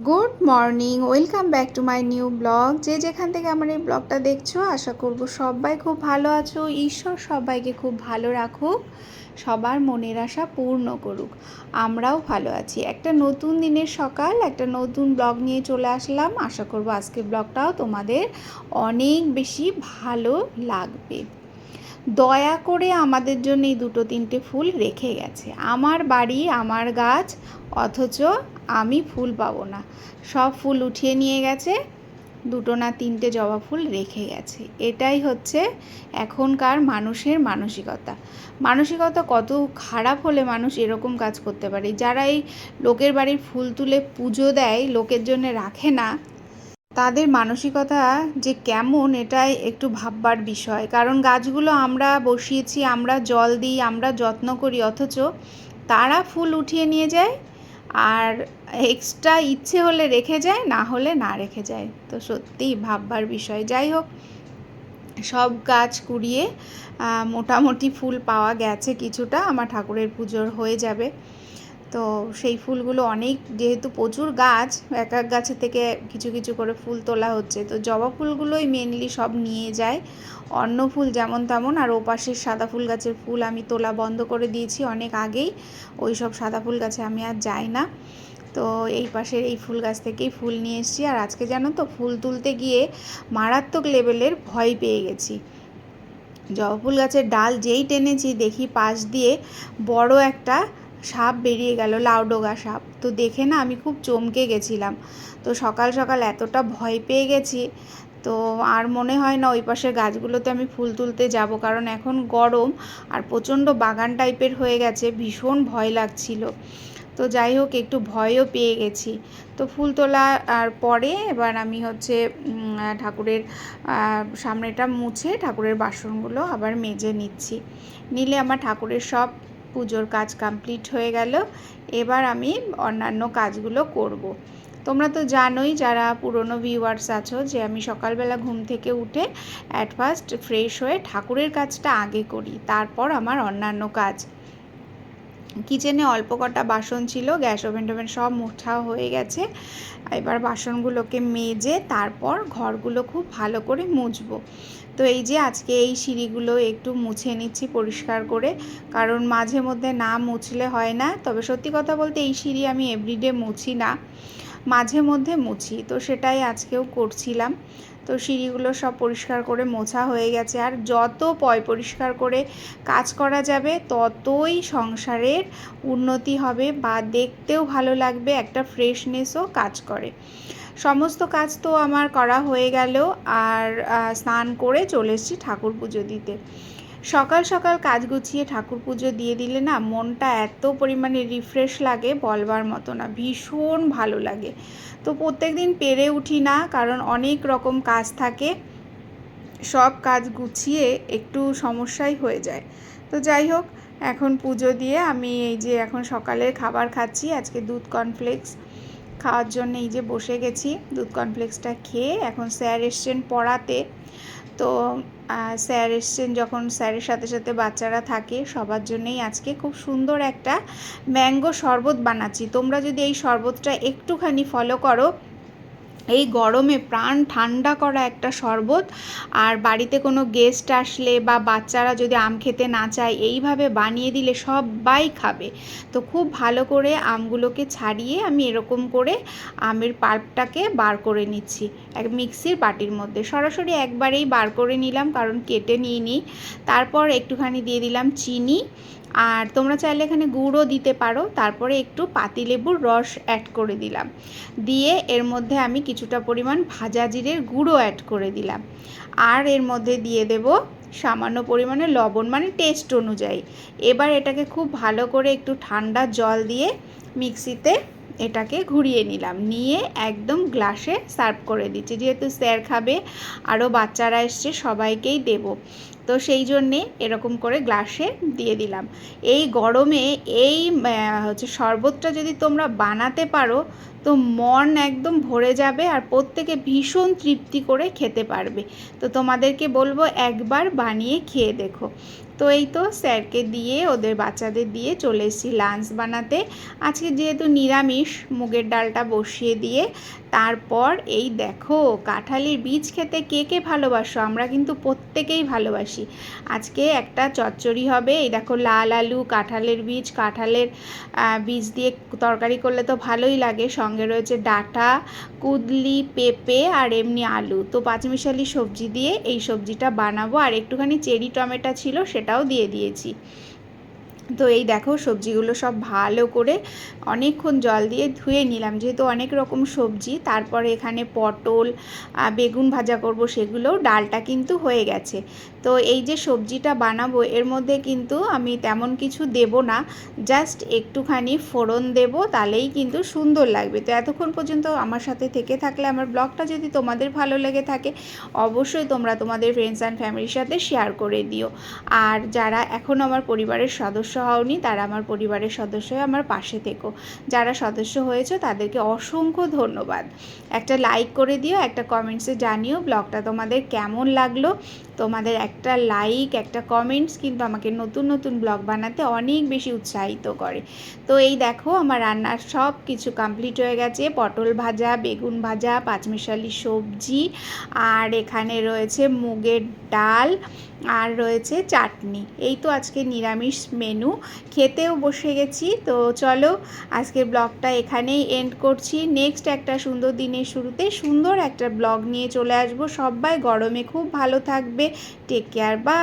Good morning, welcome back to my new blog. যে যেখান থেকে আমার এই ব্লগটা দেখছ, আশা করব সবাই খুব ভালো আছো। ঈশ্বর সবাইকে খুব ভালো রাখুক, সবার মনের আশা পূর্ণ করুক। আমরাও ভালো আছি। একটা নতুন দিনের সকাল, একটা নতুন ব্লগ নিয়ে চলে আসলাম। আশা করব আজকের ব্লগটাও তোমাদের অনেক বেশি ভালো লাগবে। দয়া করে আমাদের জন্য এই দুটো তিনটে ফুল রেখে গেছে। আমার বাড়ি, আমার গাছ, অথচ আমি ফুল পাবো না। সব ফুল উঠিয়ে নিয়ে গেছে, দুটো না তিনটে জবা ফুল রেখে গেছে। এটাই হচ্ছে এখনকার মানুষের মানসিকতা। মানসিকতা কত খারাপ হলে মানুষ এরকম কাজ করতে পারে। যারা এই লোকের বাড়ির ফুল তুলে পুজো দেয়, লোকের জন্য রাখে না তাদের মানসিকতা যে কেমন, এটাই একটু ভাববার বিষয়। কারণ গাছগুলো আমরা বসিয়েছি, আমরা জল দিই, আমরা যত্ন করি, অথচ তারা ফুল উঠিয়ে নিয়ে যায় আর এক্সট্রা ইচ্ছে হলে রেখে যায়, না হলে না রেখে যায়। তো সত্যিই ভাববার বিষয়। যাই হোক, সব গাছ কুড়িয়ে মোটামুটি ফুল পাওয়া গেছে কিছুটা। আমার ঠাকুরের পুজোর হয়ে যাবে। তো সেই ফুলগুলো অনেক, যেহেতু প্রচুর গাছ, এক এক গাছে থেকে কিছু কিছু করে ফুল তোলা হচ্ছে। তো জবা ফুলগুলোই মেনলি সব নিয়ে যায়। অন্য ফুল যেমন তেমন, আর ওপাশের সাদা ফুল গাছের ফুল আমি তোলা বন্ধ করে দিয়েছি অনেক আগেই। ওই সব সাদা ফুল গাছে আমি আর যাই না। তো এই পাশের এই ফুল গাছ থেকেই ফুল নিয়ে এসেছি। আর আজকে জানো তো, ফুল তুলতে গিয়ে মারাত্মক লেভেলের ভয় পেয়ে গেছি। জবা ফুল গাছের ডাল যেই টেনেছি, দেখি পাশ দিয়ে বড় একটা সাপ বেরিয়ে গেল লাউডোগা সাপ। তো দেখে না আমি খুব চমকে গেছিলাম। তো সকাল সকাল এতটা ভয় পেয়ে গেছি, তো আর মনে হয় না ওই পাশের গাছগুলোতে আমি ফুল তুলতে যাব। কারণ এখন গরম আর প্রচণ্ড বাগান টাইপের হয়ে গেছে, ভীষণ ভয় লাগছিল। তো যাই হোক, একটু ভয়ও পেয়ে গেছি। তো ফুল তোলা আর পরে এবার আমি হচ্ছে ঠাকুরের সামনেটা মুছে ঠাকুরের বাসনগুলো আবার মেজে নিচ্ছি। নিলে আমার ঠাকুরের সব পুজোর কাজ কমপ্লিট হয়ে গেল। এবার আমি অন্যান্য কাজগুলো করব। তোমরা তো জানোই যারা পুরনো ভিউয়ার্স আছো যে আমি সকালবেলা ঘুম থেকে উঠে অ্যাট ফার্স্ট ফ্রেশ হয়ে ঠাকুরের কাজটা আগে করি, তারপর আমার অন্যান্য কাজ। কিচেনে অল্প কটা বাসন ছিল, গ্যাস ওভেন টোভেন সব মুঠা হয়ে গেছে। এবার বাসনগুলোকে মেজে তারপর ঘরগুলো খুব ভালো করে মুছবো। তো এই যে আজকে এই সিঁড়িগুলো একটু মুছে নিচ্ছি পরিষ্কার করে, কারণ মাঝে মধ্যে না মুছলে হয় না। তবে সত্যি কথা বলতে এই সিঁড়ি আমি এভরিডে মুছি না, মাঝে মধ্যে মুছি। তো সেটাই আজকেও করছিলাম। তো সিঁড়িগুলো সব পরিষ্কার করে মোছা হয়ে গেছে। আর যত পয় পরিষ্কার করে কাজ করা যাবে, ততই সংসারের উন্নতি হবে বা দেখতেও ভালো লাগবে, একটা ফ্রেশনেসও কাজ করে। সমস্ত কাজ তো আমার করা হয়ে গেল আর স্নান করে চলে এসেছি ঠাকুর পুজো দিতে। সকাল সকাল কাজ গুছিয়ে ঠাকুর পুজো দিয়ে দিলে না মনটা এত পরিমাণে রিফ্রেশ লাগে বলবার মতো না, ভীষণ ভালো লাগে। তো প্রত্যেক দিন পেরে উঠি না কারণ অনেক রকম কাজ থাকে, সব কাজ গুছিয়ে একটু সমস্যাই হয়ে যায়। তো যাই হোক, এখন পুজো দিয়ে আমি এই যে এখন সকালের খাবার খাচ্ছি, আজকে দুধ কর্নফ্লেক্স খাওয়ার জন্য এই যে বসে গেছি, দুধ কর্নফ্লেক্সটা খেয়ে এখন স্যার এসছেন পড়াতে। তো স্যার এসছেন যখন স্যারের সাথে সাথে বাচ্চারা থাকে, সবার জন্যই আজকে খুব সুন্দর একটা ম্যাঙ্গো শরবত বানাচ্ছি। তোমরা যদি এই শরবতটা একটুখানি ফলো করো এই গরমে প্রাণ ঠান্ডা করা একটা শরবত। আর বাড়িতে কোনো গেস্ট আসলে বা বাচ্চারা যদি আম খেতে না চায়, এইভাবে বানিয়ে দিলে সবাই খাবে। তো খুব ভালো করে আমগুলোকে ছাড়িয়ে আমি এরকম করে আমের পাল্পটাকে বার করে নিচ্ছি, এক মিক্সির বাটির মধ্যে। সরাসরি একবারেই বার করে নিলাম, কারণ কেটে নিয়ে নিই তারপর একটুখানি দিয়ে দিলাম চিনি আর তোমরা চাইলে এখানে গুঁড়ো দিতে পারো। তারপরে একটু পাতিলেবুর রস অ্যাড করে দিলাম। দিয়ে এর মধ্যে আমি কিছুটা পরিমাণ ভাজা জিরের গুঁড়ো অ্যাড করে দিলাম। আর এর মধ্যে দিয়ে দেব সামান্য পরিমাণে লবণ মানে টেস্ট অনুযায়ী। এবার এটাকে খুব ভালো করে একটু ঠান্ডা জল দিয়ে মিক্সিতে এটাকে ঘুরিয়ে নিলাম। নিয়ে একদম গ্লাসে সার্ভ করে দিচ্ছি। যেহেতু স্যার খাবে, আরও বাচ্চারা এসছে, সবাইকেই দেব। তো সেই জন্যে এরকম করে গ্লাসে দিয়ে দিলাম। এই গরমে এই হচ্ছে শরবতটা যদি তোমরা বানাতে পারো, তো মন একদম ভরে যাবে আর প্রত্যেকে ভীষণ তৃপ্তি করে খেতে পারবে। তো তোমাদেরকে বলব একবার বানিয়ে খেয়ে দেখো। তো এই তো স্যারকে দিয়ে, ওদের বাচ্চাদের দিয়ে চলে এসেছি লাঞ্চ বানাতে। আজকে যেহেতু নিরামিষ, মুগের ডালটা বসিয়ে দিয়ে, তারপর এই দেখো, কাঁঠালের বীজ খেতে কে কে ভালোবাসো? আমরা কিন্তু প্রত্যেকেই ভালোবাসি। আজকে একটা চচ্চড়ি হবে, এই দেখো লাল আলু, কাঁঠালের বীজ কাঁঠালের বীজ দিয়ে তরকারি করলে তো ভালোই লাগে। সঙ্গে রয়েছে ডাটা, কুদলি, পেঁপে আর এমনি আলু। তো পাঁচমিশালি সবজি দিয়ে এই সবজিটা বানাবো। আর একটুখানি চেরি টমেটো ছিল সেটাও দিয়ে দিয়েছি। তো এই দেখো সবজিগুলো সব ভালো করে অনেকক্ষণ জল দিয়ে ধুয়ে নিলাম। যেহেতু অনেক রকম সবজি, তারপরে এখানে পটল বেগুন ভাজা করব সেগুলো, ডালটা কিন্তু হয়ে গেছে। তো এই যে সবজিটা বানাবো, এর মধ্যে কিন্তু আমি তেমন কিছু দেব না, জাস্ট একটুখানি ফোড়ন দেব, তাহলেই কিন্তু সুন্দর লাগবে। তো এতক্ষণ পর্যন্ত আমার সাথে থেকে থাকলে আমার ব্লগটা যদি তোমাদের ভালো লেগে থাকে, অবশ্যই তোমরা তোমাদের ফ্রেন্ডস অ্যান্ড ফ্যামিলির সাথে শেয়ার করে দিও। আর যারা এখন আমার পরিবারের সদস্য হওনি, তারা আমার পরিবারের সদস্য হয়ে আমার পাশে থেকো। যারা সদস্য হয়েছে, তাদেরকে অসংখ্য ধন্যবাদ। একটা লাইক করে দিও, একটা কমেন্টসে জানিও ব্লগটা তোমাদের কেমন লাগল। তোমাদের একটা লাইক একটা কমেন্টস কিন্তু আমাকে নতুন নতুন ব্লগ বানাতে অনেক বেশি উৎসাহিত করে। তো এই দেখো, আমার রান্নার সব কিছু কমপ্লিট হয়ে গেছে। পটল ভাজা, বেগুন ভাজা, পাঁচমিশালি সবজি, আর এখানে রয়েছে মুগের ডাল। আর রয়েছে চাটনি। এই তো আজকে নিরামিষ মেনু খেতেও বসে গেছি। তো চলো, আজকের ব্লগটা এখানেই এন্ড করছি। নেক্সট একটা সুন্দর দিনের শুরুতে সুন্দর একটা ব্লগ নিয়ে চলে আসব। সবাই গরমে খুব ভালো থাকবে। টেক কেয়ার বা